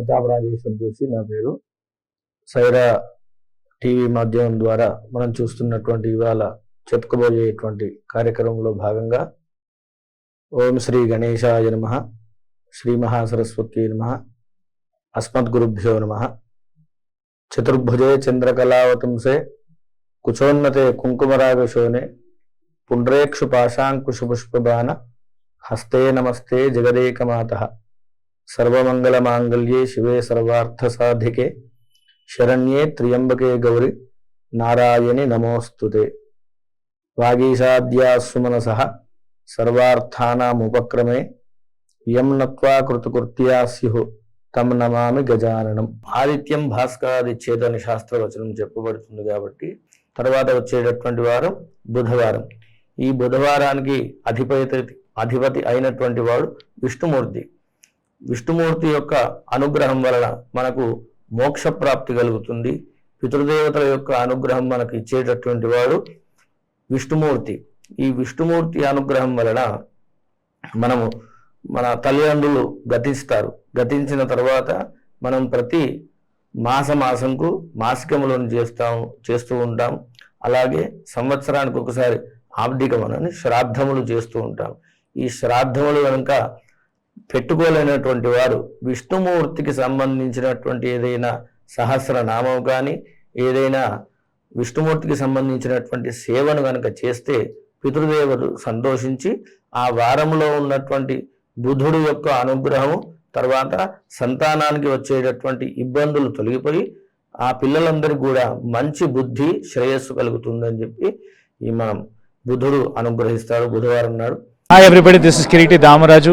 ప్రతాపరాజేశ్వరం చూసి నా పేరు సైరా టీవీ మాధ్యమం ద్వారా మనం చూస్తున్నటువంటి ఇవాళ చెప్పుకోబోయేటువంటి కార్యక్రమంలో భాగంగా ఓం శ్రీ గణేశాయ నమ శ్రీ మహాసరస్వతి నమ అస్మద్గురుభ్యో నమ. చతుర్భుజే చంద్రకళావతంసే కుచోన్నతే కుంకుమరాగశోనే పుండ్రేక్షు పాశాంకుశపుష్పబాణ హస్తే నమస్తే జగదేకమాత. సర్వమంగళమాంగళ్యే శివే సర్వార్థసాధికే. శరణ్యే త్ర్యంబకే గౌరి. నారాయణి నమోస్తుతే. వాగీషాద్యాసుమనస సర్వార్థానాముపక్రమే. యం నత్వా కృతకృత్యా స్యు తం నమామి గజాననం. ఆదిత్యం భాస్కరాదిచ్చేత అని శాస్త్రవచనం చెప్పబడుతుంది కాబట్టి తర్వాత వచ్చేటటువంటి వారం బుధవారం. ఈ బుధవారానికి అధిపతి అధిపతి అయినటువంటి వాడు విష్ణుమూర్తి. విష్ణుమూర్తి యొక్క అనుగ్రహం వలన మనకు మోక్ష ప్రాప్తి కలుగుతుంది. పితృదేవతల యొక్క అనుగ్రహం మనకు ఇచ్చేటటువంటి వాడు విష్ణుమూర్తి. ఈ విష్ణుమూర్తి అనుగ్రహం వలన మనము మన తల్లిదండ్రులు గతిస్తారు. గతించిన తర్వాత మనం ప్రతి మాస మాసంకు మాసికములను చేస్తాం చేస్తూ ఉంటాం. అలాగే సంవత్సరానికి ఒకసారి ఆబ్దికమనని శ్రాద్ధములు చేస్తూ ఉంటాం. ఈ శ్రాద్ధములు కనుక పెట్టుకోలేనటువంటి వారు విష్ణుమూర్తికి సంబంధించినటువంటి ఏదైనా సహస్రనామం కానీ ఏదైనా విష్ణుమూర్తికి సంబంధించినటువంటి సేవను కనుక చేస్తే పితృదేవుడు సంతోషించి ఆ వారంలో ఉన్నటువంటి బుధుడు యొక్క అనుగ్రహము తర్వాత సంతానానికి వచ్చేటటువంటి ఇబ్బందులు తొలగిపోయి ఆ పిల్లలందరికీ కూడా మంచి బుద్ధి శ్రేయస్సు కలుగుతుందని చెప్పి ఈ మనం బుధుడు అనుగ్రహిస్తాడు బుధవారం నాడు. Everybody this is Kireeti Damaraju